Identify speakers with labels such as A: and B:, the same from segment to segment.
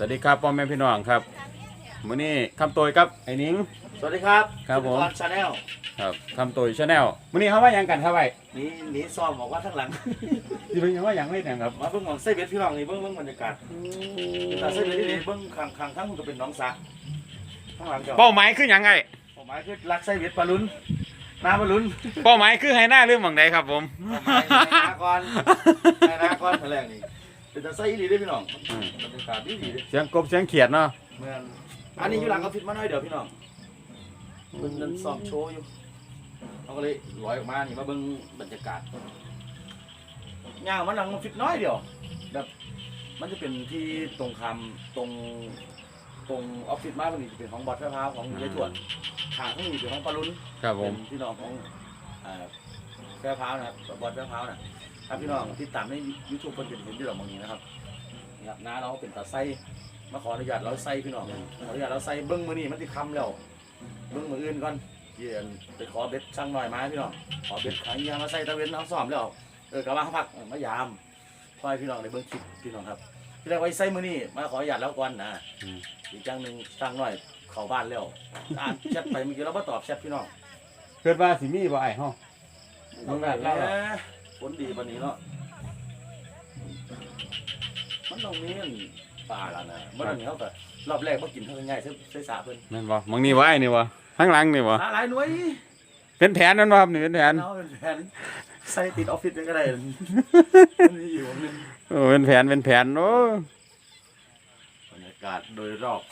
A: วัสดีครับพ่อแม่พี่น้องครับมื้อนี้คำโตยครับไอ้นิ้ง
B: สวัสดีครับ
A: ครับผม
B: ชาแนล
A: ครับคำโตยชาแนลมื้อนี้เขาว่าหยังกันครับไอ้
B: นี่หนีซ้อมบอกว่าทั้งหลัง
A: ที่เป็นหยังว่าหยังไม่แต่งครับ
B: มาเบิ่งของไส้เบ็ดพี่น้องนี่เบิ่งเบิ่งบรรยากาศแต่ไส้เบ็ดที่นี่เบิ่งข้างข้างทั้งมันก็เป็นหน้องสระข้างหลังเจ้า
A: เป้าหมายคือหยังไง
B: ผมหมายคือรักไส้เบ็ดปลาลุ้นน้ำปลาลุ้น
A: เป้าหมายคือให้หน้าเรื่องหม่องใดครับผม
B: ผม หมายในนาก่อนในนาก่อนแถลงนี่ เป็นตาไส้อีหลีเด้อพี่น้องบรรยากาศดีดีเด้อ
A: เสียงกบเสียงเขียดเนาะ
B: เหมือนอันนี้อยู่หลังออฟฟิศมาหน่อยเดี๋ยวพี่น้องเพิ่นนั่นซ้อมโชว์อยู่เขาก็เลยลอยออกมานี่มาเบิ่งบรรยากาศย่างมันหลังออฟฟิศน้อยเดียวแบบมันจะเป็นที่ตรงคำตรงตรงออฟฟิศมากมันจะเป็นของบอสแพร่พร้าวของยายทวดทางข้างนี้เป็นของปลาลุน
A: ครับผ
B: เป็
A: ม
B: นพี่น้องของเอ่อ แพร่พร้าวนะครับบอสแพร่พร้าวนะถ้าพี่น้องที่ตามในยูทูบคนจะเห็นที่เราบางนี้นะครับนี่ครับน้าเราเป็นตาไส้มาขออนุญาตเราไส้พี่น้องขออนุญาตเราไส้เบิ้งมือนี่มันติคำแล้วเบิ้งมืออื่นก่อนเยียนไปขอเบ็ดช่างหน่อยมาพี่น้องขอเบ็ดขายยามาใส่ตะเวนเอาซ้อมแล้วเออกลับมาพักมายามพอให้พี่น้องได้เบิ่งคลิปพี่น้องครับที่แรกไว้ใส่มือนี่มาขออนุญาตแล้วก่อนนะอีกจังหนึ่งตั้งหน่อยเข้าบ้านแล้วอ่านแชทไปเมื่อกี้เราบ่ตอบแชทพี่น้อง
A: เกิดว่าสิมีบ่ไอ้เฮามึงอ่านแล้วเหรอ
B: ผลดีปานนี้เนาะ มันต้องมีอันปลาแล้วนะมันต้องมีเขาก็รอบแรกบ่กินเท่าง่ายๆใส่สาเพิ่น
A: แม่นบ่หมองนี้บ่ไอ้นี่บ่ข้างหลังนี่บ่
B: หาหลายหน่วย
A: เป็นแผนนั่นบ่ครับนี่เป็นแผน
B: เอาเป็นแผนใส่ติดออฟฟิศก็ได้มันมีอยู่นึง
A: โอ้เป็นแผนเป็นแผนโอ้
B: บรรยากาศโดยรอบ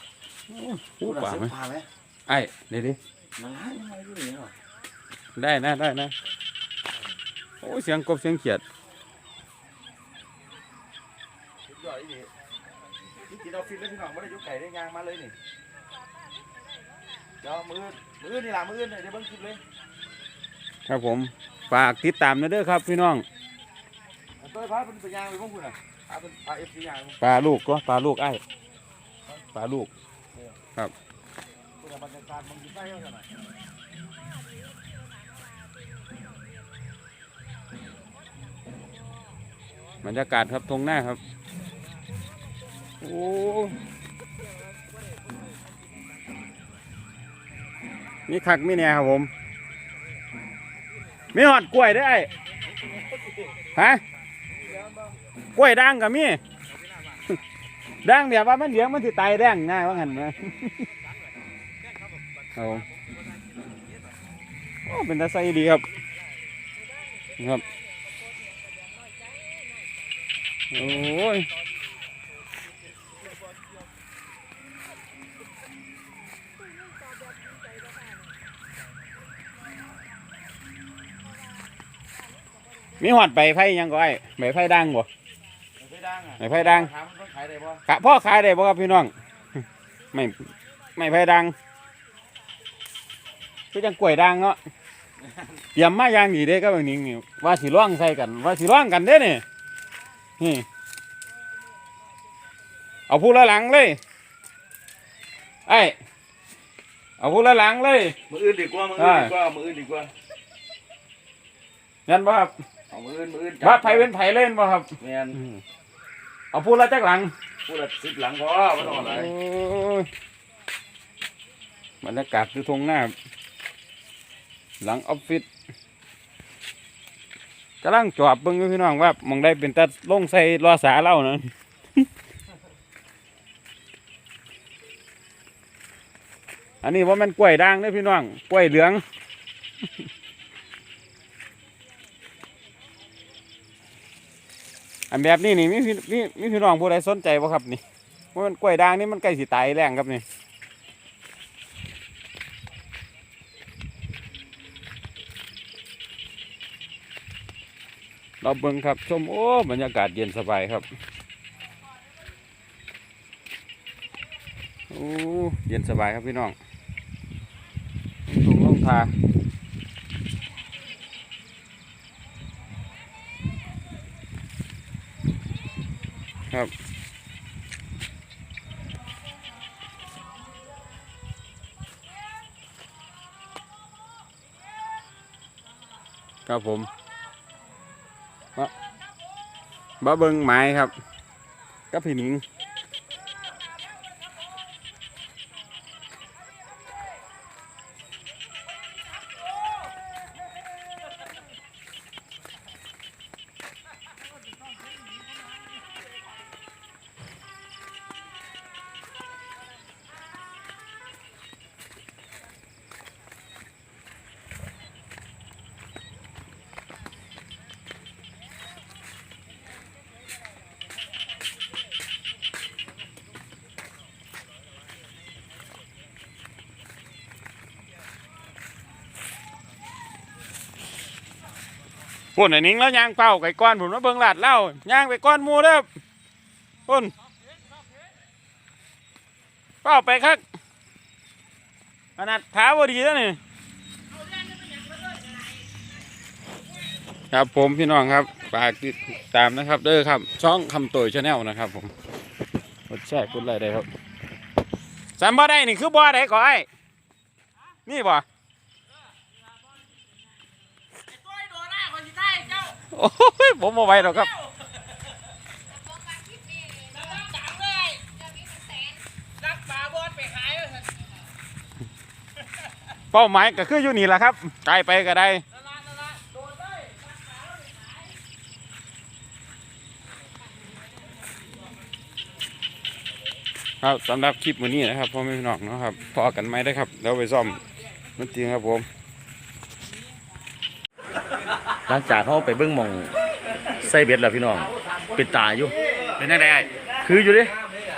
A: พูดป่าไหม
B: ปลาไหม
A: ไอ้เดี๋ยวดิ
B: มันหายยังไงอยู่นี่เนาะ
A: ได้นะได้นะ โอ้เสียงกบเสียงเขียด
B: สุดยอดอีนี่นี่กินออฟฟิศแล้วพี่น้องไม่ได้อยุกไก่ได้ยางมาเลยนี่เดี๋ยวมือมือนี่ล่ะมือนี่เดี๋ยวเบิ่งคลิปเลย
A: ครับผมฝากติดตามนะเด้อครับพี่น้อง
B: ตัวพาเป็นไปยางไปบ้างคุณอะพาเป็นพาเอฟซียาง
A: ปลาลูกก็ปลาลูกไอ้ปลาลูก
B: คุณบรรยากาศมันอยู่ใกล้กันหน่อย
A: บรรยากาศครับทงหน้าครับ โอ้มีคักมีเนี่ยครับผมมีหอดกล้วยด้วยไอ้ฮะกล้วยด่างกับมีด่างเดี๋ยวว่ามันเลี้ยงมันสิตายแดงง่ายว่างั้นนะครับผมโอ้เป็นตาไซดีครับครับ โอ้ยมีหอดใบไผ่ยังก็ไอ้ใบไผ่ดังบ่
B: ไม่ดังอะ
A: ไม่ไผ่ดัง
B: ถามต้องขายได้บ่
A: กะพ่อขายได้บ่ครับพี่น้อง ไม่ไม่ไผ่ดังคือจังกล้วยดังเนาะเตรียมมาอย่างดีเด้ก็แบบนี้นี่ว่าสิร่องใส่กัน ว่าสิร่องกันเด้นี่ นี่ เอาพูดละหลังเลย ไอ้เอาพูดละหลังเลย
B: มืออื่นดีกว่ามืออื่นดีกว่ามืออื่นดีกว่า
A: งั้นบ่ครับ
B: เอามืออื่นมืออื่น
A: ว่าไผเป็นไผเล่นบ่ครับ
B: แม่น
A: เอาพูดละจักหลัง
B: พูดละสิบหลังพอไม่ต้องอะไร
A: โอ้ยบรรยากาศคือทงหน้าครับหลังออฟฟิศ กำลังจอบเบิ่งอยู่พี่น้องว่ามองได้เป็นตาลงใส่รอสาเล่านะอันนี้ว่ามันกล้วยด่างเด้อพี่น้องกล้วยเหลือง อันแบบนี้นี่มีพี่มีพี่น้องผู้ใดสนใจบ่ครับนี่ว่ามันกล้วยด่างนี่มันใกล้สิตายแรงครับนี่ เราเบิ่งครับชมโอ้บรรยากาศเย็นสบายครับโอ้เย็นสบายครับพี่น้องตรงลงทาครับครับผม มาเบิงไม้ครับ กับพี่หนิง พุ่นไอ้นิ้งแล้วย่างเป้าไก่ก้อนผมมาเบิ่งลาดเล่าย่างไปก้อนมูเด้อพุ่นเป้าไปครับขนาดเท้าบ่ดีแล้วนี่ครับผมพี่น้องครับฝากติดตามนะครับเด้อครับ ช่องคำโตยชาแนลนะครับ ผมกดแชร์กดไลค์ได้ครับสามบ่ได้นี่คือบ่ได้ก่อยนี่บ่
C: โอ้
A: ยผมมาไว้หรอกครับ
C: เลยรักปลาบอดไปขายเลย
A: เป้าหมายก็คืออยู่นี่แหละครับไกลไปก็ได้
C: นั่นละนั่นละโดนเลย
A: ครับสำหรับคลิปวันนี้นะครับพ่อแม่พี่น้องนะครับพอกันไหมได้ครับแล้วไปซ่อมมันจริงครับผม
B: หลังจากเขาไปเบิ้งหมองไส้เบ็ดแล้วพี่น้องเป็นตาอยู่
A: เป็นยังไง
B: คืออยู่ดิ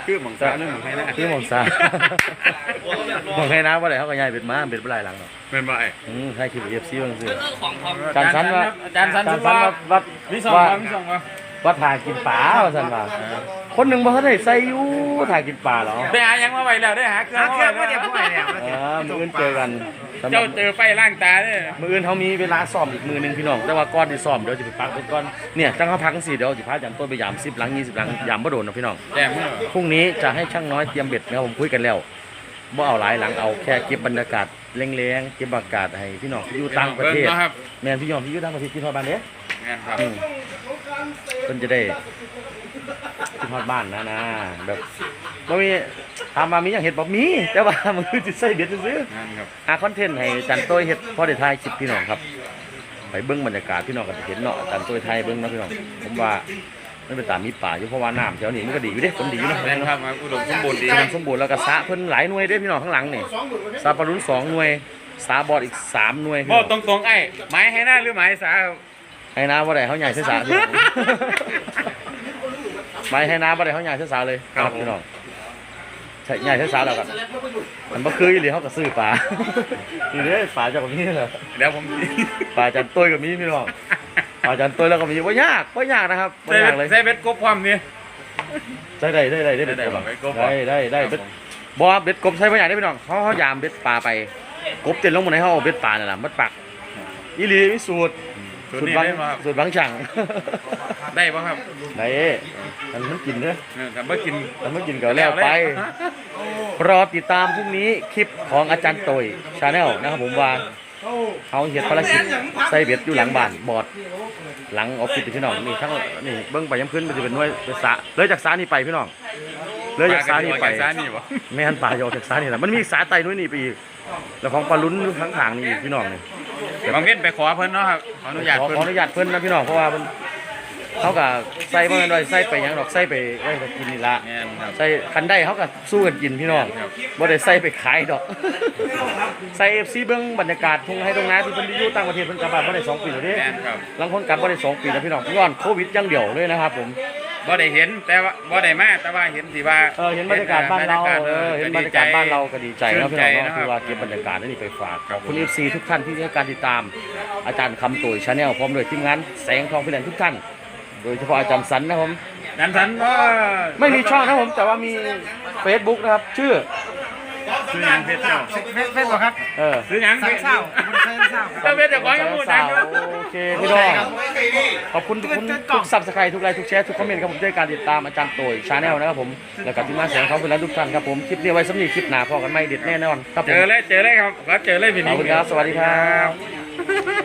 A: คือหมองซาเรื่องของใครนะ
B: คือหมองซาหมองใครนะว่าไหนเขาก็ย้ายเบ็ดมาเบ็ดบ่หลายหลังหรอก
A: เป็นบ่ไอ้
B: อืมใครคิดเอฟซีบางซื่อ
C: เรื่องของของ
B: อาจารย์สันว่า
A: อาจารย์สัน
B: อาจารย์สัน
A: ว่า
B: ว่าวัด
A: มีสอง
B: ว่า
A: ว่ามีสองว่า
B: วัดถ่ายกินปลาว่าสันว่า คนหนึ่งบ่ทันได้ใส่อยู่ถ่ายกินปลาเหรอ
A: ได้หายังมาไว้แล้วได้หาเครื่องมาไว้แล้ว
B: เออมืออื่นเจอกันสำหรั
A: เจ้า
B: บ
A: เจอไฟล่างตาเนี่ย
B: มืออื่นเขามีเวลาซ้อมอีกมือหนึงพี่น้อง แต่ว่าก่อนที่ซ้อมเดี๋ยวจะไปพักเป็นก้อน เนี่ยจังเขาพักกันสิเดี๋ยวจะพาอาจารย์ต้นไปยาม10หลัง20หลังยามบ่โดนนะพี่น้อง
A: แจ่มมือ
B: พรุ่งนี้จะให้ช่างน้อยเตรียมเบ็ดนะครับผมคุยกันแล้วบ่เอาหลายหลังเอาแค่เก็บบรรยากาศแรงๆเก็บบรรยากาศให้พี่น้องที่อยู่ต่างประเทศ
A: บิ่งนาครับ
B: แม่นพี่น้องที่อยู่ต่างประเทศที่ทอดบ้านเด้
A: งานครับ
B: อืมเพิ่นจะได้ที่ทอดบ้านนะนะแบบบ่มีถามมามีหยังเฮ็ดบ่มีแต่ว่ามันคือสิใส่เบ็ดซื่อๆ
A: งานครับ
B: หาคอนเทนต์ให้อาจันต้อยเฮ็ดพอได้ถ่ายคลิปพี่น้องครับ ไปเบิ่งบรรยากาศพี่น้องก็จะเห็นเนาะอาจันต้อยไทยเบิ่งเนาะพี่น้องผมว่ามันเป็นตามมีป่าอยู่เพราะว่าน้ำแถวนี้มันก็ดีอยู่เด้ฝนดีอยู่เนาะ
A: แม่นครับมาอุดมสมบูรณ์ดี
B: น้ำสมบูรณ์แล้วก็สระเพิ่นหลายหน่วยเด้พี่น้องข้างหลังนี่สระปลารุนสองหน่วยสาบอดอีกสามหน่วยพี่
A: บอ
B: น้
A: ก
B: อง
A: ตรงๆไอ้ไม้ให้หน้าหรือไม้สาครับ
B: ให้น้าบ่ได้เขาใหญ่ใส่สระพี่น้องไม่ให้น้าบ่ได้เขาใหญ่ใส่สระเลยครับพี่น้องใช่ใหญ่ใส่สระแล้วกันมันบ่คืออีหลีเขาก็ซื้อปลานี่เด้ปลาจากแบบนี้เหรอ
A: เดี๋ยวผม
B: ปลาจันตุ้ยกับมีพี่น้องปลาจันตุ้ยแล้วก็มีว่ายากว่ายากนะครับ
A: ใส่
B: ว่ายากเลย
A: ใส่เบ็ดกบความนี่
B: ใช่ได้ได้ได้ได้
A: ได้
B: ได้
A: บ่ไปกบ
B: ได้ได้ได้เบ็ดบ่เบ็ดกบใช่ว่ายากได้พี่น้องเขาเขายามเบ็ดปลาไป กบเต้นลงมาในเขาเอาเบ็ดปลาเนี่ยแหละมัดปักอีหลีมีสูตร
A: สูตร
B: สูตร
A: นี้
B: บาง
A: ได้บ่ครับ
B: สูตรบางช่าง
A: ได้ป่ะครับ
B: ไหนมันมันกินเด้อ
A: เออแต่เมื่อกิน
B: มันไม่กินก็แล้วไปรอติดตามพรุ่งนี้คลิปของอาจารย์โตยชาแนลนะครับผมว่าเขาเห็ดภารกิจใส่เบ็ดอยู่หลังบ้านบอด หลังออฟฟิศพี่น้องนี่ทั้งนี่เบิ้งไปย้ำขึ้นมันจะเป็นหน่วยเป็นสระเลยจากสานี่ไปพี่น้อง เลยจากสานี่ไป
A: สานี่บ่
B: ไม่หันป่าโยจากสานี่แหละมันมีสาไตนู่นนี่ไปอีกแล้วของปลาลุ้นข้างทางๆนี่อีกพี่น้องนี่
A: บางเว้นไปขอเพิ่นเนาะครับขออนุญาต
B: ขอ
A: เพิ่น
B: ขออนุญาตเพิ่นนะพี่น้องเพราะว่ามันเขากับใส่เมื่อไรใส่ไปหยังดอกใส่ไปไว้ก็กินนี่ละ
A: แม่นครับ
B: ใส่คันได้เขาก็สู้กันกินพี่น้อง
A: ครับ
B: บ่ได้ใส่ไปขายดอกใส่ FC เบิ่งบรรยากาศทุ่งให้ตรงนาที่เพิ่นอยู่ต่างประเทศเพิ่นกลับบ้านบ่ได้สองปีแล้วเด้
A: แม่นครับ
B: บางคนกลับบ่ได้สองปีแล้วพี่น้องย้อนโควิดอย่างเดียวเลยนะครับผม
A: บ่ได้เห็นแต่ว่าบ่ได้มาแต่ว่าเห็นสิว่า
B: เออเห็นบรรยากาศบ้านเราเออเห็นบรรยากาศบ้านเราก็ดีใจ
A: ชื่
B: เนาะ
A: น
B: พี่
A: ใจ
B: น้อง
A: นะ
B: เนาะ
A: ค
B: คือ
A: รับ
B: ว่าเก็บบรรยากาศนี่ไปฝาก
A: ค
B: ข
A: รั
B: อ
A: บบ
B: คุณ
A: ผม
B: FC ทุกท่านที่ให้การติดตาม อาจารย์คำตุ๋ยชาแนลพร้อมด้วยทีมงานแสงทองพิเรนทุกท่าน โดยเฉพาะอาจารย์สันนะครับผม
A: นั้นสันก็
B: ไม่มีช่องนะครับผมแต่ว่ามี Facebook นะครับ ชื่อ
A: ซื้อหยังเพชรเจ้า
C: เฟซเฟซบอกครับ
B: เออ
A: ซื้อหยัง
C: สักเศร้าคนเคยเศร้า
A: ถ้าเพชรเจะของยังพูดดังอยู่
B: โอเคพี่น้องขอบคุณทุกคนทุกซับสไครต์ทุกไลค์ทุกแชร์ทุกคอมเมนต์ครับผมด้วยการติดตามอาจารย์โตยชาแนลนะครับผมแล้วก็ทีมงานแสงทองพิเรนทุกท่านครับผมคลิปนี้ไว้สำหรับคลิปหน้าพอกันไม่เด็ดแน่นอนครับผ
A: เจ
B: ม
A: อเลยเจอเลยครับขอเจอเลยพี่
B: ขอ
A: นิ
B: บคุณครับสวัสดีครับ
A: บ